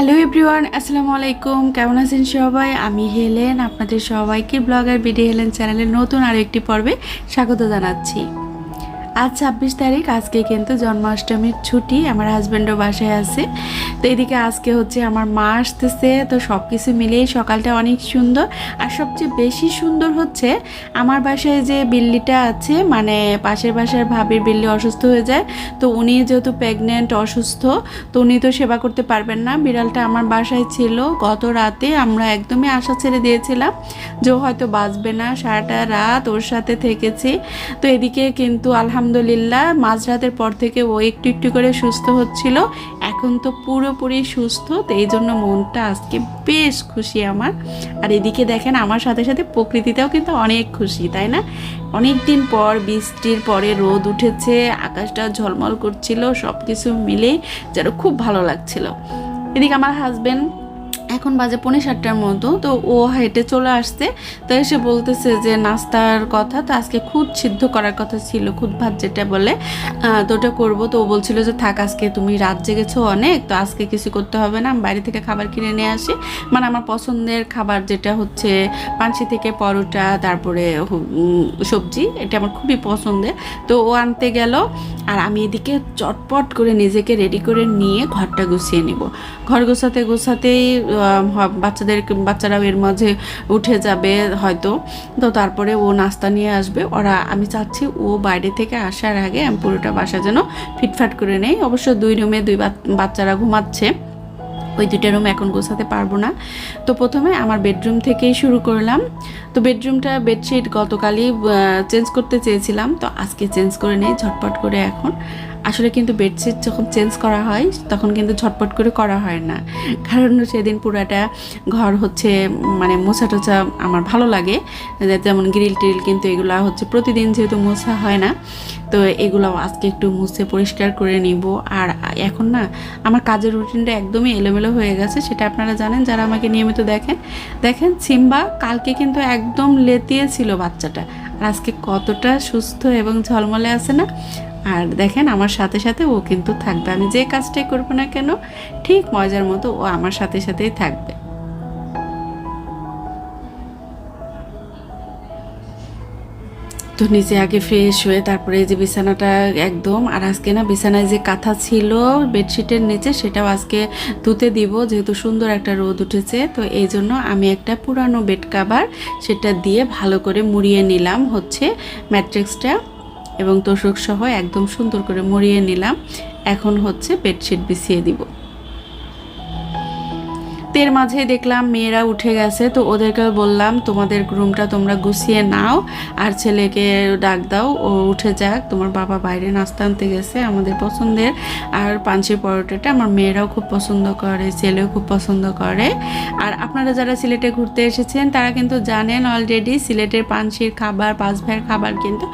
Hello everyone, আসসালামু আলাইকুম। কেমন আছেন সবাই? আমি হেলেন, আপনাদের সবাইকে ব্লগার বিডি হেলেন চ্যানেলের নতুন আরও একটি পর্বে স্বাগত জানাচ্ছি। আজ ছাব্বিশ তারিখ, আজকে কিন্তু জন্মাষ্টমীর ছুটি, আমার হাজব্যান্ডও বাসায় আছে। তো এদিকে আজকে হচ্ছে আমার মা আসতেছে, তো সব কিছু মিলিয়ে সকালটা অনেক সুন্দর। আর সবচেয়ে বেশি সুন্দর হচ্ছে আমার বাসায় যে বিল্লিটা আছে মানে পাশের বাসার ভাবির বিল্লি অসুস্থ হয়ে যায়, তো উনি যেহেতু প্রেগনেন্ট অসুস্থ, তো উনি তো সেবা করতে পারবেন না। বিড়ালটা আমার বাসায় ছিল, গত রাতে আমরা একদমই আশা ছেড়ে দিয়েছিলাম যে হয়তো বাঁচবে না। সারাটা রাত ওর সাথে থেকেছি। তো এদিকে কিন্তু আলহামদুলিল্লাহ, মাঝরাতের পর থেকে ও একটু একটু করে সুস্থ হচ্ছিল। এখন তো পুরোপুরি সুস্থ, তো এই জন্য মনটা আজকে বেশ খুশি আমার। আর এদিকে দেখেন, আমার সাথে সাথে প্রকৃতিটাও কিন্তু অনেক খুশি, তাই না? অনেক দিন পর বৃষ্টির পরে রোদ উঠেছে, আকাশটা ঝলমল করছিল সব কিছু মিলে যেন খুব ভালো লাগছিল। এদিকে আমার হাজবেন্ড এখন বাজে পৌনে সাতটার মতো, তো ও হেঁটে চলে আসছে। তো এসে বলতেছে যে, নাস্তার কথা তো আজকে খুদ সিদ্ধ করার কথা ছিল, খুদ ভাত যেটা বলে তো ওটা করব। তো ও বলছিল যে, থাক, আজকে তুমি রাত জেগেছো অনেক, তো আজকে কিছু করতে হবে না, আমি বাইরে থেকে খাবার কিনে নিয়ে আসি। মানে আমার পছন্দের খাবার যেটা হচ্ছে পাঞ্চি থেকে পরোটা, তারপরে সবজি, এটা আমার খুবই পছন্দের। তো ও আনতে গেল আর আমি এদিকে চটপট করে নিজেকে রেডি করে নিয়ে ঘরটা গুছিয়ে নিব। ঘর গোছাতে গোছাতেই বাচ্চাদের, বাচ্চারাও এর মাঝে উঠে যাবে হয়তো। তো তারপরে ও নাস্তা নিয়ে আসবে। ওরা, আমি চাচ্ছি ও বাইরে থেকে আসার আগে আমি পুরোটা বাসা যেন ফিটফাট করে নেই। অবশ্য দুই রুমে দুই বাচ্চারা ঘুমাচ্ছে। ওই দুইটা রুম এখন গোছাতে পারব না। তো প্রথমে আমার বেডরুম থেকেই শুরু করলাম। তো বেডরুমটা বেডশিট গতকালই চেঞ্জ করতে চেয়েছিলাম। তো আজকে চেঞ্জ করে নেই, ঝটপট করে এখন আসলে কিন্তু বেডশিট যখন চেঞ্জ করা হয়, তখন কিন্তু ঝটপট করে করা হয় না। কারণ সেদিন পুরাটা ঘর হচ্ছে মানে মোছা টোছা আমার ভালো লাগে। যেমন গ্রিল টিল কিন্তু এগুলা হচ্ছে প্রতিদিন যেহেতু মোছা হয় না, তো এগুলো আজকে একটু মুছে পরিষ্কার করে নিব। আর এখন না, আমার কাজের রুটিনটা একদমই এলোমেলো হয়ে গেছে, সেটা আপনারা জানেন, যারা আমাকে নিয়মিত দেখেন। দেখেন, সিম্বা কালকে কিন্তু একদম লেতিয়ে ছিল বাচ্চাটা। আর আজকে কতটা সুস্থ এবং ঝলমলে আছে না আর দেখেন আমার সাথে সাথে ও কিন্তু থাকবে। আমি যে কাজটাই করব না কেন, ঠিক মজার মতো ও আমার সাথে সাথেই থাকবে। তো নিচে আগে ফ্রেশ হয়ে তারপরে যে বিছানাটা একদম, আর আজকে না বিছানায় যে কাঁথা ছিল বেডশিটের নিচে, সেটাও আজকে ধুতে দিব, যেহেতু সুন্দর একটা রোদ উঠেছে। তো এই জন্য আমি একটা পুরানো বেড কাভার সেটা দিয়ে ভালো করে মুড়িয়ে নিলাম হচ্ছে ম্যাট্রিক্সটা। এবং তোষক সহ একদম সুন্দর করে মরিয়ে নিলাম। এখন হচ্ছে বেডশিট বিছিয়ে দিব। তের মাঝে দেখলাম মেয়েরা উঠে গেছে, তো ওদেরকে বললাম, তোমাদের রুমটা তোমরা গুছিয়ে নাও আর ছেলেকে ডাক দাও, ও উঠে যাক। তোমার বাবা বাইরে নাস্তা আনতে গেছে আমাদের পছন্দের। আর পাঞ্চি পরোটাটা আমার মেয়েরাও খুব পছন্দ করে, ছেলেও খুব পছন্দ করে। আর আপনারা যারা সিলেটে ঘুরতে এসেছেন, তারা কিন্তু জানেন অলরেডি সিলেটের পাঞ্চির খাবার, পাঁচ ভাইয়ের খাবার কিন্তু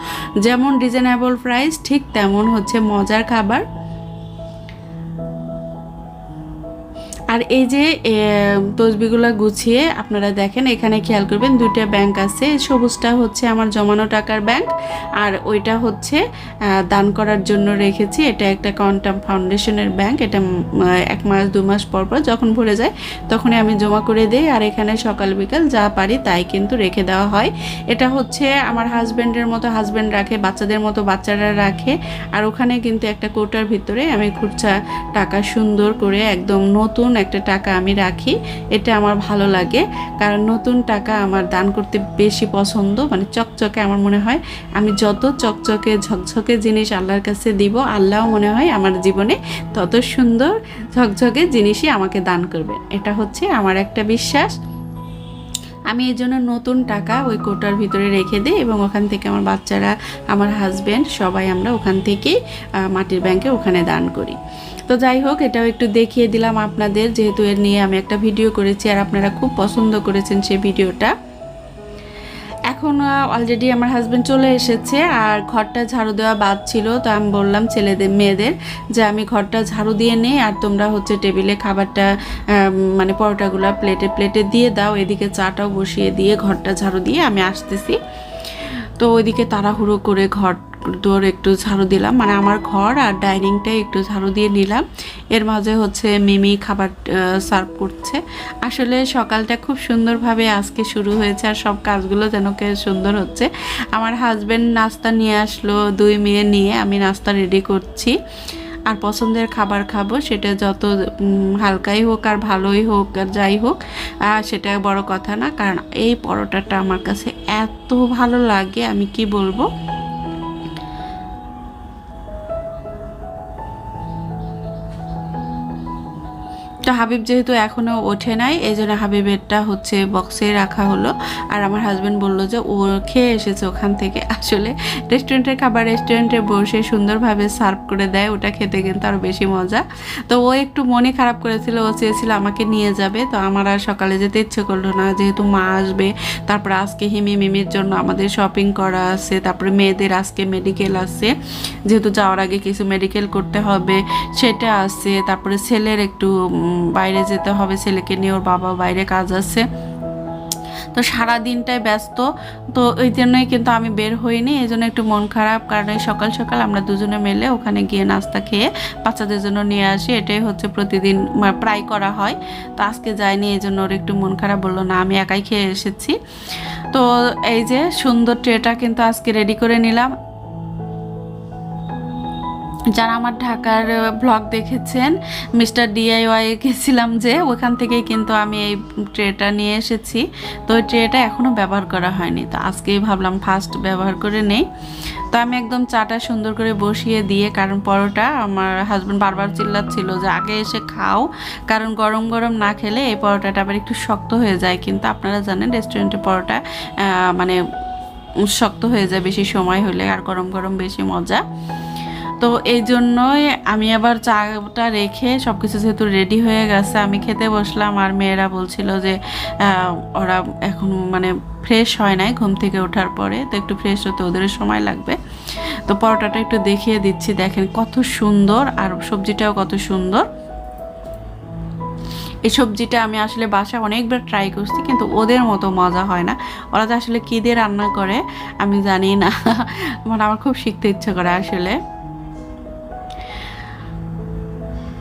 যেমন রিজনেবল প্রাইস ঠিক তেমন হচ্ছে মজার খাবার। আর এই যে তসবিগুলো গুছিয়ে আপনারা দেখেন, এখানে খেয়াল করবেন দুইটা ব্যাংক আছে। সবুজটা হচ্ছে আমার জমানো টাকার ব্যাংক আর ওইটা হচ্ছে দান করার জন্য রেখেছি। এটা একটা কন্টাম ফাউন্ডেশনের ব্যাংক। এটা এক মাস, দু মাস পর পর যখন ভরে যায় তখনই আমি জমা করে দিই। আর এখানে সকাল, বিকাল যা পারি তাই কিন্তু রেখে দেওয়া হয়। এটা হচ্ছে আমার হাজব্যান্ডের মতো হাজব্যান্ড রাখে, বাচ্চাদের মতো বাচ্চারা রাখে। আর ওখানে কিন্তু একটা কোটার ভিতরে আমি খুচরা টাকা সুন্দর করে একদম নতুন একটা টাকা আমি রাখি এটা আমার ভালো লাগে। কারণ নতুন টাকা আমার দান করতে বেশি পছন্দ মানে চকচকে আমার মনে হয়। আমি যত চকচকে ঝকঝকে জিনিস আল্লাহর কাছে দিব আল্লাহও মনে হয় আমার জীবনে তত সুন্দর ঝকঝকে জিনিসই আমাকে দান করবেন এটা হচ্ছে আমার একটা বিশ্বাস। আমি এই জন্য নতুন টাকা ওই কোটার ভিতরে রেখে দিই এবং ওখান থেকে আমার বাচ্চারা আমার হাজব্যান্ড সবাই আমরা ওখান আহ, মাটির ব্যাংকে ওখানে দান করি। তো যাই হোক, এটাও একটু দেখিয়ে দিলাম আপনাদের, যেহেতু এর নিয়ে আমি একটা ভিডিও করেছি আর আপনারা খুব পছন্দ করেছেন সেই ভিডিওটা। এখন অলরেডি আমার হাজব্যান্ড চলে এসেছে আর ঘরটা ঝাড়ু দেওয়া বাদ ছিল, তো আমি বললাম ছেলেদের, মেয়েদের যে আমি ঘরটা ঝাড়ু দিয়ে নেই আর তোমরা হচ্ছে টেবিলে খাবারটা মানে পরোটাগুলো প্লেটে প্লেটে দিয়ে দাও, এদিকে চাটাও বসিয়ে দিয়ে ঘরটা ঝাড়ু দিয়ে আমি আসতেছি। তো ওইদিকে তাড়াহুড়ো করে ঘর ডোর একটু ঝাড়ু দিলাম। মানে আমার ঘর আর ডাইনিংটাই একটু ঝাড়ু দিয়ে নিলাম। এর মাঝে হচ্ছে মিমি খাবার সার্ভ করছে। আসলে সকালটা খুব সুন্দরভাবে আজকে শুরু হয়েছে আর সব কাজগুলো যেন সুন্দর হচ্ছে। আমার হাজব্যান্ড নাস্তা নিয়ে আসলো, দুই মেয়ে নিয়ে আমি নাস্তা রেডি করছি। আর পছন্দের খাবার খাব, সেটা যত হালকাই হোক আর ভালোই হোক আর যাই হোক সেটা বড় কথা না। কারণ এই পরোটাটা আমার কাছে এত ভালো লাগে, আমি কি বলব? তো হাবিব যেহেতু এখনও ওঠে নাই এই জন্য হাবিবেরটা হচ্ছে বক্সে রাখা হলো। আর আমার হাজব্যান্ড বলল যে, ও খেয়ে এসেছে ওখান থেকে। আসলে রেস্টুরেন্টের খাবার রেস্টুরেন্টে বসে সুন্দরভাবে সার্ভ করে দেয়, ওটা খেতে কিন্তু আরও বেশি মজা। তো ও একটু মনে খারাপ করেছিল, ও চেয়েছিল আমাকে নিয়ে যাবে। তো আমার আর সকালে যেতে ইচ্ছে করল না, যেহেতু মা আসবে, তারপর আজকে হিমি মিমির জন্য আমাদের শপিং করা আছে, তারপরে মেয়েদের আজকে মেডিকেল আছে। যেহেতু যাওয়ার আগে কিছু মেডিকেল করতে হবে, সেটা আছে, তারপরে ছেলের একটু বাইরে যেতে হবে, ছেলেকে নিয়ে ওর বাবা বাইরে কাজ আছে। তো সারা দিনটাই ব্যস্ত। তো ওই জন্যই কিন্তু আমি বের হইনি, এই জন্য একটু মন খারাপ। কারণ এই সকাল সকাল আমরা দুজনে মিলে ওখানে গিয়ে নাস্তা খেয়ে বাচ্চাদের জন্য নিয়ে আসি। এটাই হচ্ছে প্রতিদিন মানে প্রায় করা হয়। তো আজকে যাইনি, এই জন্য ওর একটু মন খারাপ বলল, না, আমি একাই খেয়ে এসেছি। তো এই যে সুন্দর ট্রেটা কিন্তু আজকে রেডি করে নিলাম। যারা আমার ঢাকার ব্লগ দেখেছেন, মিস্টার ডিআইওয়াই গেছিলাম যে, ওখান থেকেই কিন্তু আমি এই ট্রেটা নিয়ে এসেছি। তো ওই ট্রেটা এখনও ব্যবহার করা হয়নি। তো আজকেই ভাবলাম ফার্স্ট ব্যবহার করে নেই। তো আমি একদম চাটা সুন্দর করে বসিয়ে দিয়ে, কারণ পরোটা আমার হাজব্যান্ড বারবার চিল্লাচ্ছিল যে, আগে এসে খাও। কারণ গরম গরম না খেলে এই পরোটাটা আবার একটু শক্ত হয়ে যায়। কিন্তু আপনারা জানেন রেস্টুরেন্টের পরোটা মানে শক্ত হয়ে যায় বেশি সময় হলে, আর গরম গরম বেশি মজা। তো এই জন্যই আমি আবার চাটা রেখে সব কিছু যেহেতু রেডি হয়ে গেছে, আমি খেতে বসলাম আর মেয়েরা বলছিল যে ওরা এখন মানে ফ্রেশ হয় নাই ঘুম থেকে ওঠার পরে, তো একটু ফ্রেশ হতে ওদের সময় লাগবে। তো পরোটাটা একটু দেখিয়ে দিচ্ছি, দেখেন কত সুন্দর আর সবজিটাও কত সুন্দর। এই সবজিটা আমি আসলে বাসায় অনেকবার ট্রাই করছি, কিন্তু ওদের মতো মজা হয় না। ওরা যে আসলে কী দিয়ে রান্না করে, আমি জানি না। মানে আমার খুব শিখতে ইচ্ছে করে আসলে।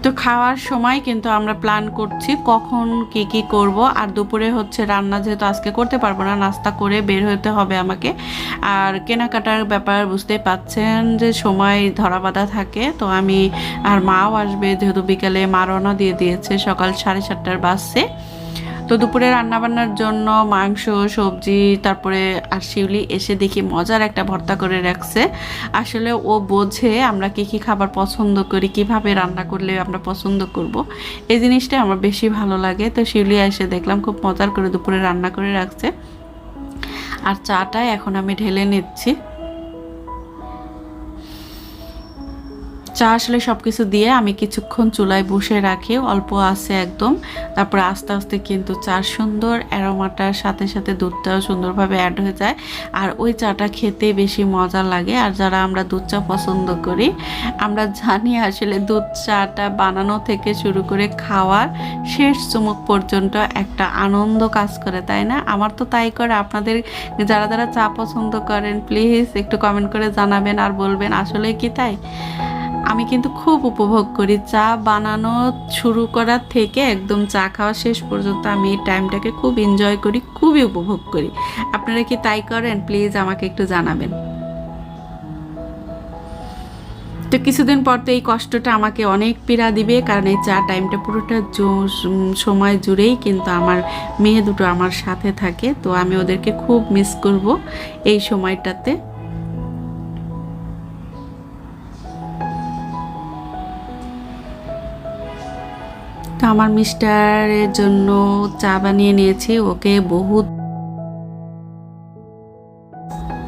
তো খাওয়ার সময় কিন্তু আমরা প্ল্যান করছি কখন কি কি করব। আর দুপুরে হচ্ছে রান্না যেহেতু আজকে করতে পারব না, নাস্তা করে বের হতে হবে আমাকে। আর কেনাকাটার ব্যাপার বুঝতেই পাচ্ছেন যে সময় ধরা বাঁধা থাকে, তো আমি আর মাও আসবে যেহেতু বিকালে মা রওনা দিয়ে দিয়েছে সকাল সাড়ে সাতটার বাসে। তো দুপুরে রান্নাবান্নার জন্য মাংস, সবজি, তারপরে আর শিউলি এসে দেখি মজার একটা ভর্তা করে রাখছে। আসলে ও বোঝে আমরা কি কি খাবার পছন্দ করি, কীভাবে রান্না করলে আমরা পছন্দ করব। এই জিনিসটা আমার বেশি ভালো লাগে। তো শিউলি এসে দেখলাম খুব মজার করে দুপুরে রান্না করে রাখছে। আর চাটা এখন আমি ঢেলে নিচ্ছি। চা আসলে সব কিছু দিয়ে আমি কিছুক্ষণ চুলায় বসে রাখি, অল্প আছে একদম। তারপরে আস্তে আস্তে কিন্তু চা সুন্দর অ্যারোমাটার সাথে সাথে দুধটাও সুন্দরভাবে অ্যাড হয়ে যায়। আর ওই চাটা খেতে বেশি মজা লাগে। আর যারা আমরা দুধ চা পছন্দ করি, আমরা জানি আসলে দুধ চাটা বানানো থেকে শুরু করে খাওয়ার শেষ চুমুক পর্যন্ত একটা আনন্দ কাজ করে, তাই না? আমার তো তাই করে। আপনাদের যারা যারা চা পছন্দ করেন প্লিজ একটু কমেন্ট করে জানাবেন আর বলবেন আসলে কি তাই? আমি কিন্তু খুব উপভোগ করি। চা বানানো শুরু করার থেকে একদম চা খাওয়া শেষ পর্যন্ত আমি এই টাইমটাকে খুব এনজয় করি, খুবই উপভোগ করি। আপনারা কি তাই করেন? প্লিজ আমাকে একটু জানাবেন। তো কিছুদিন পর তো এই কষ্টটা আমাকে অনেক পীড়া দিবে, কারণ এই চা টাইমটা পুরোটা সময় জুড়েই কিন্তু আমার মেয়ে দুটো আমার সাথে থাকে। তো আমি ওদেরকে খুব মিস করব এই সময়টাতে। আমার মিস্টারের জন্য চা বানিয়ে নিয়েছি। ওকে বহুত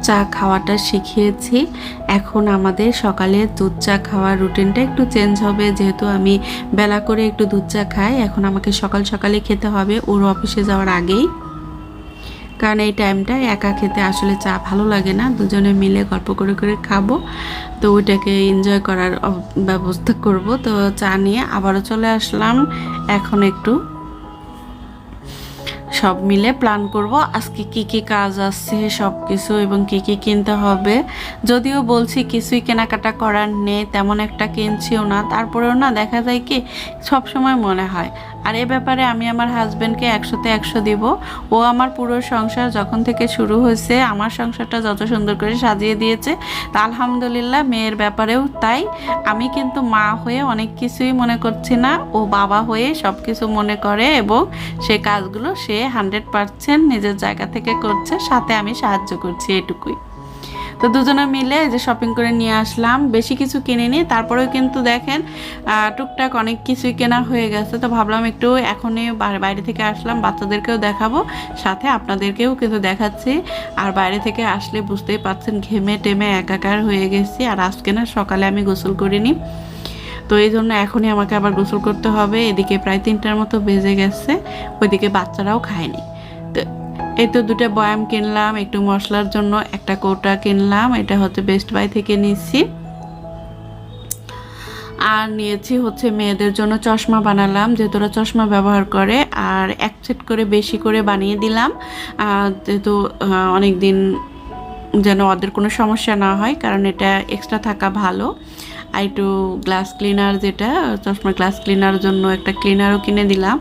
চা খাওয়াটা শিখিয়েছি। এখন আমাদের সকালে দুধ চা খাওয়ার রুটিনটা একটু চেঞ্জ হবে। যেহেতু আমি বেলা করে একটু দুধ চা খাই, এখন আমাকে সকাল সকালে খেতে হবে। ওর অফিসে যাওয়ার আগেই। কারণ এই টাইমটা একা খেতে আসলে চা ভালো লাগে না। দুজনে মিলে গল্প করে করে খাব। তো ওইটাকে এনজয় করার ব্যবস্থা করব। তো চা নিয়ে আবারও চলে আসলাম। এখন একটু সব মিলে প্ল্যান করব। আজকে কি কি কাজ আছে সব কিছু এবং কি কি কিনতে হবে? যদিও বলছি কিছুই কেনাকাটা করার নেই, তেমন একটা কিনছিও না। তারপরেও না দেখা যায় কি সব সময় মনে হয় আর এ ব্যাপারে আমি আমার হাজব্যান্ডকে একশোতে একশো দিব। ও আমার পুরো সংসার যখন থেকে শুরু হয়েছে, আমার সংসারটা যত সুন্দর করে সাজিয়ে দিয়েছে, তা আলহামদুলিল্লাহ মেয়ের ব্যাপারেও তাই। আমি কিন্তু মা হয়ে অনেক কিছুই মনে করছি না, ও বাবা হয়ে সব কিছু মনে করে এবং সে কাজগুলো সে হান্ড্রেড পারসেন্ট নিজের জায়গা থেকে করছে, সাথে আমি সাহায্য করছি এটুকুই। তো দুজনে মিলে যে শপিং করে নিয়ে আসলাম। বেশি কিছু কিনিনি, তারপরেও কিন্তু দেখেন টুকটাক অনেক কিছুই কেনা হয়ে গেছে। তো ভাবলাম একটু এখনই বাইরে থেকে আসলাম, বাচ্চাদেরকেও দেখাবো, সাথে আপনাদেরকেও কিন্তু দেখাচ্ছি। আর বাইরে থেকে আসলে বুঝতেই পারছেন, ঘেমে টেমে একাকার হয়ে গেছি। আর আজকে না সকালে আমি গোসল করিনি। তো এই জন্য এখনই আমাকে আবার গোসল করতে হবে। এদিকে প্রায় তিনটার মতো বেজে গেছে, ওইদিকে বাচ্চারাও খায়নি। এই তো দুটো বয়াম কিনলাম, একটু মশলার জন্য একটা কৌটা কিনলাম, এটা হচ্ছে বেস্ট বাই থেকে নিচ্ছি আর নিয়েছি হচ্ছে মেয়েদের জন্য চশমা বানালাম, যেহেতু ওরা চশমা ব্যবহার করে, আর এক সেট করে বেশি করে বানিয়ে দিলাম। যেহেতু অনেক দিন যেন ওদের কোনো সমস্যা না হয়, কারণ এটা এক্সট্রা থাকা ভালো। আর একটু গ্লাস ক্লিনার যেটা চশমা গ্লাস ক্লিনার জন্য একটা ক্লিনারও কিনে দিলাম।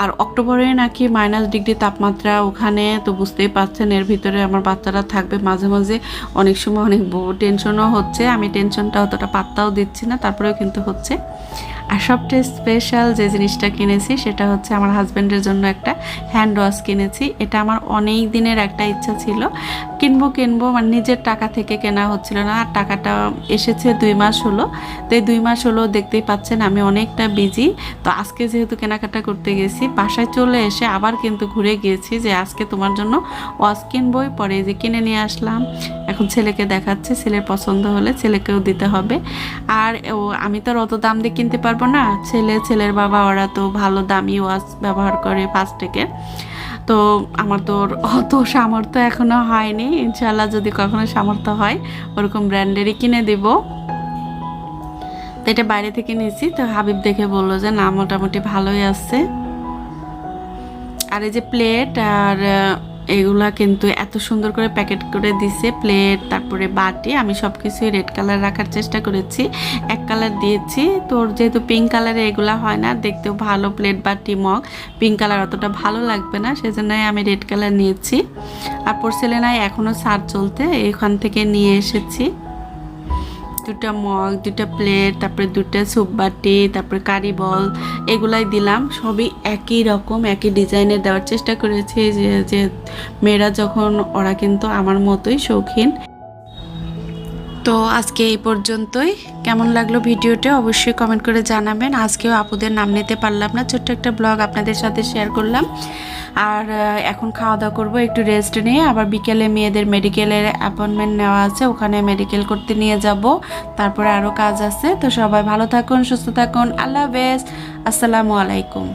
আর অক্টোবরে নাকি মাইনাস ডিগ্রি তাপমাত্রা ওখানে, তো বুঝতেই পারছেন, এর ভিতরে আমার বাচ্চারা থাকবে মাঝে মাঝে। অনেক সময় অনেক টেনশনও হচ্ছে। আমি টেনশনটা অতটা পাত্তাও দিচ্ছি না, তারপরেও কিন্তু হচ্ছে। আর সবচেয়ে স্পেশাল যে জিনিসটা কিনেছি, সেটা হচ্ছে আমার হাজব্যান্ডের জন্য একটা হ্যান্ড ওয়াশ কিনেছি। এটা আমার অনেক দিনের একটা ইচ্ছা ছিল। কিনবো কিনবো মানে নিজের টাকা থেকে কেনা হচ্ছিল না। আর টাকাটা এসেছে দুই মাস হলো। তো এই দুই মাস হলো দেখতেই পাচ্ছেন আমি অনেকটা বিজি তো আজকে যেহেতু কেনাকাটা করতে গেছি, বাসায় চলে এসে আবার কিন্তু ঘুরে গিয়েছি যে আজকে তোমার জন্য ওয়াশ কিনবই। পরে যে কিনে নিয়ে আসলাম। এখন ছেলেকে দেখাচ্ছে, ছেলের পছন্দ হলে ছেলেকেও দিতে হবে। আর ও, আমি তো আর অত দাম দিয়ে কিনতে পারব না। ছেলে, ছেলের বাবা, ওরা তো ভালো দামি ওয়াশ ব্যবহার করে ফার্স্টেকের তো আমার তো অত সামর্থ্য এখনও হয়নি। ইনশাল্লাহ যদি কখনো সামর্থ্য হয়, ওরকম ব্র্যান্ডেরই কিনে দেব। তো এটা বাইরে থেকে নিয়েছি। তো হাবিব দেখে বলল যে, না, মোটামুটি ভালোই আছে। আর এই যে প্লেট আর এগুলা কিন্তু এত সুন্দর করে প্যাকেট করে দিছে প্লেট তারপরে বাটি, আমি সব কিছুই রেড কালার রাখার চেষ্টা করেছি। এক কালার দিয়েছি। তোর যেহেতু পিঙ্ক কালারে এগুলা হয় না, দেখতেও ভালো প্লেট বাটি, মগ পিঙ্ক কালার অতটা ভালো লাগবে না, সেজন্যই আমি রেড কালার নিয়েছি। আর পরশেলেনায় এখনও সার চলতে, এখান থেকে নিয়ে এসেছি। দুটা মগ, দুটা প্লেট, তারপরে দুটা সুপ বাটি, তারপরে কারি বল এগুলাই দিলাম। সবই একই রকম, একই ডিজাইনের দেওয়ার চেষ্টা করেছি যে যে মেয়েরা যখন, ওরা কিন্তু আমার মতোই শৌখিন। তো আজকে এই পর্যন্তই। কেমন লাগল ভিডিওটা অবশ্যই কমেন্ট করে জানাবেন। আজকেও আপুদের নাম নিতে পারলাম না, ছোট্ট একটা ব্লগ আপনাদের সাথে শেয়ার করলাম। আর এখন খাওয়া দাওয়া করব, একটু রেস্ট নিয়ে। আবার বিকেলে মেয়েদের মেডিকেলের অ্যাপয়েন্টমেন্ট নেওয়া আছে, ওখানে মেডিকেল করতে নিয়ে যাব। তারপরে আরও কাজ আছে। তো সবাই ভালো থাকুন, সুস্থ থাকুন। আল্লাহ হাফেজ। আসসালামু আলাইকুম।